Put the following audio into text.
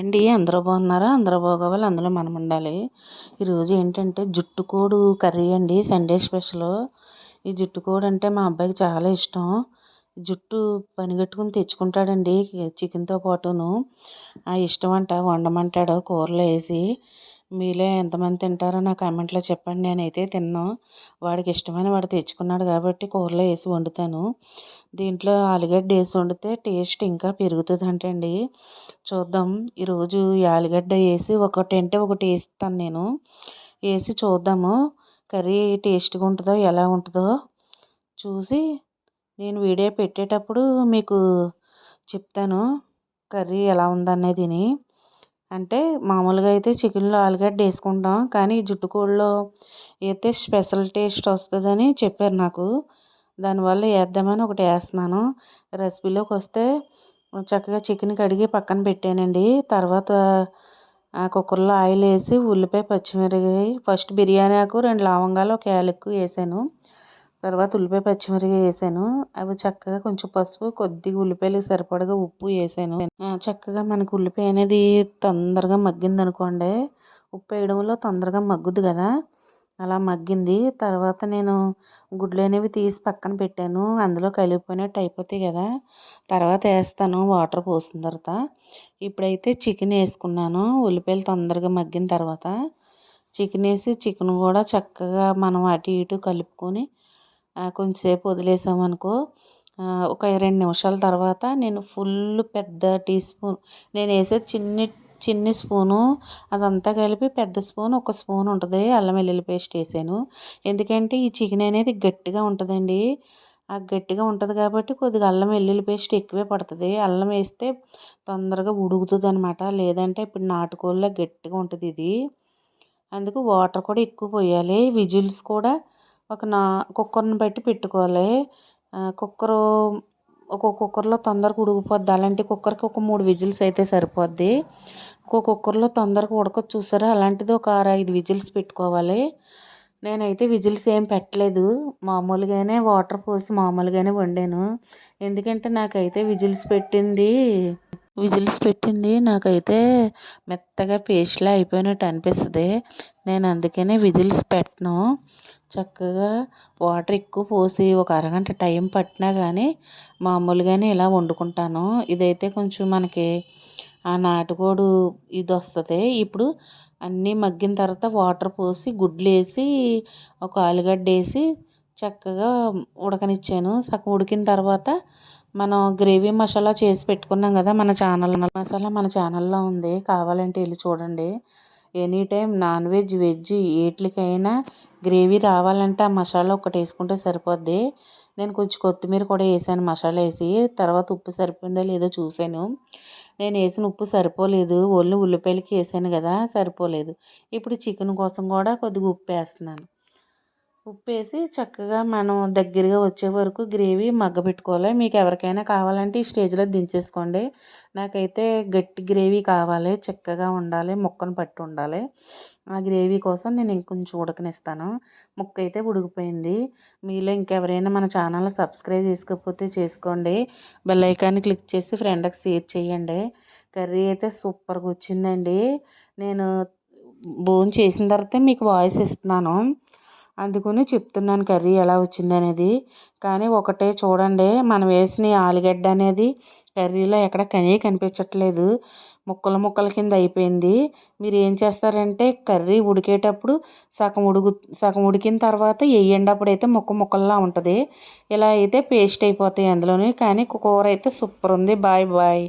అండి అందరూ బాగున్నారా? అందరూ బాగోవాలి అందులో మనం ఉండాలి. ఈరోజు ఏంటంటే జుట్టుకోడు కర్రీ అండి సండే స్పెషల్. ఈ జుట్టుకోడు అంటే మా అబ్బాయికి చాలా ఇష్టం. జుట్టు పనిగట్టుకుని తెచ్చుకుంటాడండి చికెన్తో పాటును. ఆ ఇష్టం అంట వండమంటాడు కూరలో వేసి. మీలో ఎంతమంది తింటారో నా కామెంట్లో చెప్పండి. నేనైతే తిన్నాను వాడికి ఇష్టమైన వాడు తెచ్చుకున్నాడు కాబట్టి కూరలో వేసి వండుతాను. దీంట్లో ఆలుగడ్డ వేసి వండితే టేస్ట్ ఇంకా పెరుగుతుంది అంటండి చూద్దాం. ఈరోజు ఈ ఆలుగడ్డ వేసి ఒకటి అంటే ఒకటి వేస్తాను నేను. వేసి చూద్దాము. కర్రీ టేస్ట్గా ఉంటుందో ఎలా ఉంటుందో చూసి నేను వీడియో పెట్టేటప్పుడు మీకు చెప్తాను. కర్రీ ఎలా ఉందనేదిని. అంటే మామూలుగా అయితే చికెన్లో ఆలుగడ్డ వేసుకుంటాం కానీ జుట్టుకోడిలో అయితే స్పెషల్ టేస్ట్ వస్తుందని చెప్పారు నాకు. దానివల్ల వేద్దామని ఒకటి వేస్తున్నాను రెసిపీలోకి వస్తే చక్కగా చికెన్ కడిగి పక్కన పెట్టానండి. తర్వాత కుక్కర్లో ఆయిల్ వేసి ఉల్లిపాయ పచ్చిమిరపకాయ ఫస్ట్ బిర్యానీ ఆకు రెండు లవంగాలు ఒక యాలక్కు వేసాను. తర్వాత ఉల్లిపాయ పచ్చిమిరపకాయ వేసాను. అవి చక్కగా కొంచెం పసుపు కొద్దిగా ఉల్లిపాయలకు సరిపడగా ఉప్పు వేసాను. చక్కగా మనకు ఉల్లిపాయ అనేది తొందరగా మగ్గింది అనుకోండి. ఉప్పు వేయడంలో తొందరగా మగ్గుద్ది కదా. అలా మగ్గింది. తర్వాత నేను గుడ్లు అనేవి తీసి పక్కన పెట్టాను. అందులో కలిపిపోయినట్టు అయిపోతాయి కదా. తర్వాత వేస్తాను. వాటర్ పోసిన తర్వాత. ఇప్పుడైతే చికెన్ వేసుకున్నాను. ఉల్లిపాయలు తొందరగా మగ్గిన తర్వాత. చికెన్ వేసి చికెన్ కూడా చక్కగా మనం అటు ఇటు కలుపుకొని కొంచెంసేపు వదిలేసామనుకో ఒక రెండు నిమిషాల తర్వాత నేను ఫుల్ పెద్ద టీ స్పూన్ నేను వేసేది చిన్ని చిన్ని స్పూను అదంతా కలిపి పెద్ద స్పూన్ ఒక స్పూన్ ఉంటుంది అల్లం వెల్లుల్లి పేస్ట్ వేసాను. ఎందుకంటే ఈ చికెన్ అనేది గట్టిగా ఉంటుందండి. ఆ గట్టిగా ఉంటుంది కాబట్టి కొద్దిగా అల్లం వెల్లుల్లి పేస్ట్ ఎక్కువే పడుతుంది. అల్లం వేస్తే తొందరగా ఉడుకుతుంది అనమాట లేదంటే ఇప్పుడు నాటుకోళ్ళ గట్టిగా ఉంటుంది ఇది. అందుకు వాటర్ కూడా ఎక్కువ పోయాలి. విజిల్స్ కూడా ఒక నా కుక్కర్ని బట్టి పెట్టుకోవాలి. కుక్కరు ఒక్కొక్క కుక్కర్లో తొందరగా ఉడికిపోద్ది. అలాంటి కుక్కర్కి ఒక మూడు విజిల్స్ అయితే సరిపోద్ది. ఒక్కొక్క కుక్కర్లో తొందరగా ఉడకదు చూసారా? అలాంటిది ఒక ఆరు ఐదు విజిల్స్ పెట్టుకోవాలి. నేనైతే విజిల్స్ ఏం పెట్టలేదు. మామూలుగానే వాటర్ పోసి మామూలుగానే వండాను. ఎందుకంటే నాకైతే విజిల్స్ పెట్టింది విజిల్స్ పెట్టింది నాకైతే మెత్తగా పేస్ట్లా అయిపోయినట్టు అనిపిస్తుంది. నేను అందుకనే విజిల్స్ పెట్టను. చక్కగా వాటర్ ఎక్కువ పోసి ఒక అరగంట టైం పట్టినా కానీ మామూలుగానే ఇలా వండుకుంటాను. ఇదైతే కొంచెం మనకి ఆ నాటుకోడు ఇది వస్తుంది ఇప్పుడు అన్నీ మగ్గిన తర్వాత వాటర్ పోసి గుడ్లు వేసి ఒక ఆలుగడ్డ వేసి చక్కగా ఉడకనిచ్చాను. సగం ఉడికిన తర్వాత మనం గ్రేవీ మసాలా చేసి పెట్టుకున్నాం కదా మన ఛానల్ మసాలా మన ఛానల్లో ఉంది. కావాలంటే వెళ్ళి చూడండి. Any time non veg veg వీటికైనా gravy రావాలంటే ఆ మసాలా ఒకటి వేసుకుంటే సరిపోద్ది. నేను కొంచెం కొత్తిమీర కూడా వేసాను మసాలా వేసి. తర్వాత ఉప్పు సరిపోయిందో లేదో చూశాను. నేను వేసిన ఉప్పు సరిపోలేదు. ఓన్లీ ఉల్లిపాయలకి వేసాను కదా సరిపోలేదు. ఇప్పుడు చికెన్ కోసం కూడా కొద్దిగా ఉప్పు వేస్తున్నాను. ఉప్పు వేసి చక్కగా మనం దగ్గరగా వచ్చే వరకు గ్రేవీ మగ్గబెట్టుకోవాలి. మీకు ఎవరికైనా కావాలంటే ఈ స్టేజ్లో దించేసుకోండి. నాకైతే గట్టి గ్రేవీ కావాలి చక్కగా ఉండాలి ముక్కను పట్టి ఉండాలి. ఆ గ్రేవీ కోసం నేను ఇంకొంచెం ఉడకనిస్తాను. ముక్క అయితే ఉడికిపోయింది. మీలో ఇంకెవరైనా మన ఛానల్ సబ్స్క్రైబ్ చేసుకోకపోతే చేసుకోండి. బెల్ ఐకాన్ని క్లిక్ చేసి ఫ్రెండ్కి షేర్ చేయండి. కర్రీ అయితే సూపర్గా వచ్చిందండి. నేను భోజనం చేసిన తర్వాత మీకు వాయిస్ ఇస్తున్నాను. అందుకని చెప్తున్నాను కర్రీ ఎలా వచ్చింది అనేది కానీ ఒకటే చూడండి మనం వేసిన ఆలుగడ్డ అనేది కర్రీలో ఎక్కడ కనీ కనిపించట్లేదు. ముక్కలు ముక్కల కింద అయిపోయింది. మీరు ఏం చేస్తారంటే కర్రీ ఉడికేటప్పుడు సగం ఉడుకు సగం ఉడికిన తర్వాత వేయండి అప్పుడైతే ముక్క ముక్కల్లా ఉంటుంది. ఇలా అయితే పేస్ట్ అయిపోతాయి అందులోని. కానీ కూర అయితే సూపర్ ఉంది. Bye bye.